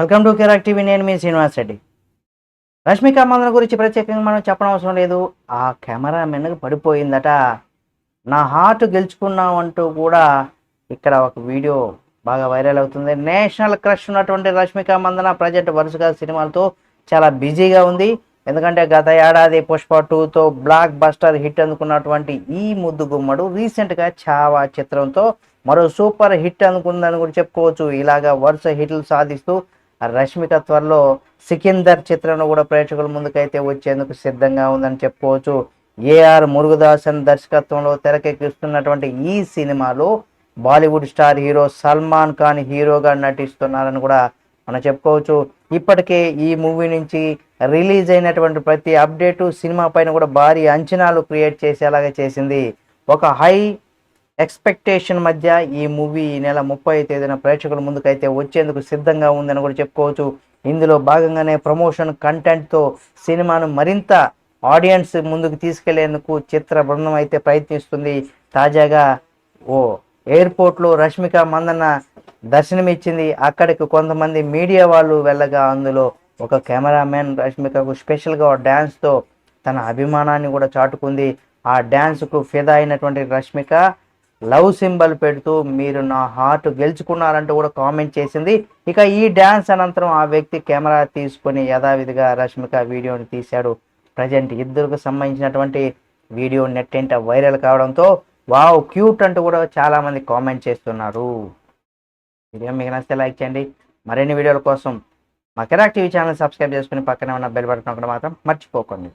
Welcome to కెరాక్ TV నేను మీ శ్రీనివాస్ రెడ్డి. రష్మిక మందన గురించి ప్రత్యేకంగా మనం చెప్పడం అవసరం లేదు. ఆ కెమెరా కెమెరామెన్ పడిపోయిందట. నా హార్ట్ గెలుచుకున్నాం అంటూ కూడా ఇక్కడ ఒక వీడియో బాగా వైరల్ అవుతుంది. నేషనల్ క్రష్ ఉన్నటువంటి రష్మిక మందన ప్రజెంట్ వరుసగా సినిమాలతో చాలా బిజీగా ఉంది. ఎందుకంటే గత ఏడాది పుష్ప టూతో బ్లాక్ బస్టర్ హిట్ అందుకున్నటువంటి ఈ ముద్దు గుమ్మడు రీసెంట్గా చావా చిత్రంతో మరో సూపర్ హిట్ అనుకుందని కూడా చెప్పుకోవచ్చు. ఇలాగా వరుస హిట్లు సాధిస్తూ రష్మిక త్వరలో సికిందర్ చిత్రంలో కూడా ప్రేక్షకుల ముందుకైతే వచ్చేందుకు సిద్ధంగా ఉందని చెప్పుకోవచ్చు. ఏఆర్ మురుగదాసన్ దర్శకత్వంలో తెరకెక్కిస్తున్నటువంటి ఈ సినిమాలో బాలీవుడ్ స్టార్ హీరో సల్మాన్ ఖాన్ హీరోగా నటిస్తున్నారని కూడా మనం చెప్పుకోవచ్చు. ఇప్పటికే ఈ మూవీ నుంచి రిలీజ్ అయినటువంటి ప్రతి అప్డేటు సినిమా పైన కూడా భారీ అంచనాలు క్రియేట్ చేసేలాగా చేసింది. ఒక హై ఎక్స్పెక్టేషన్ మధ్య ఈ మూవీ ఈ నెల ముప్పై తేదీన ప్రేక్షకుల ముందుకైతే వచ్చేందుకు సిద్ధంగా ఉందని కూడా చెప్పుకోవచ్చు. ఇందులో భాగంగానే ప్రమోషన్ కంటెంట్తో సినిమాను మరింత ఆడియన్స్ ముందుకు తీసుకెళ్ళేందుకు చిత్ర బృందం అయితే ప్రయత్నిస్తుంది. తాజాగా ఓ ఎయిర్పోర్ట్లో రష్మిక మందన్న దర్శనమిచ్చింది. అక్కడికి కొంతమంది మీడియా వాళ్ళు వెళ్ళగా అందులో ఒక కెమెరామెన్ రష్మికకు స్పెషల్గా డ్యాన్స్తో తన అభిమానాన్ని కూడా చాటుకుంది. ఆ డ్యాన్స్కు ఫిదా అయినటువంటి రష్మిక లవ్ సింబల్ పెడుతూ మీరు నా హార్ట్ గెలుచుకున్నారంటూ కూడా కామెంట్ చేసింది. ఇక ఈ డ్యాన్స్ అనంతరం ఆ వ్యక్తి కెమెరా తీసుకొని యథావిధిగా రష్మిక వీడియోని తీశాడు. ప్రజెంట్ ఇద్దరికి సంబంధించినటువంటి వీడియో నెట్టెంట వైరల్ కావడంతో వావ్ క్యూట్ అంటూ కూడా చాలామంది కామెంట్ చేస్తున్నారు. వీడియో మీకు నచ్చితే లైక్ చేయండి. మరిన్ని వీడియోల కోసం మా కెరాక్ టీవీ ఛానల్ సబ్స్క్రైబ్ చేసుకుని పక్కనే ఉన్న బెల్ బటన్ ఒకటి మాత్రం మర్చిపోకండి.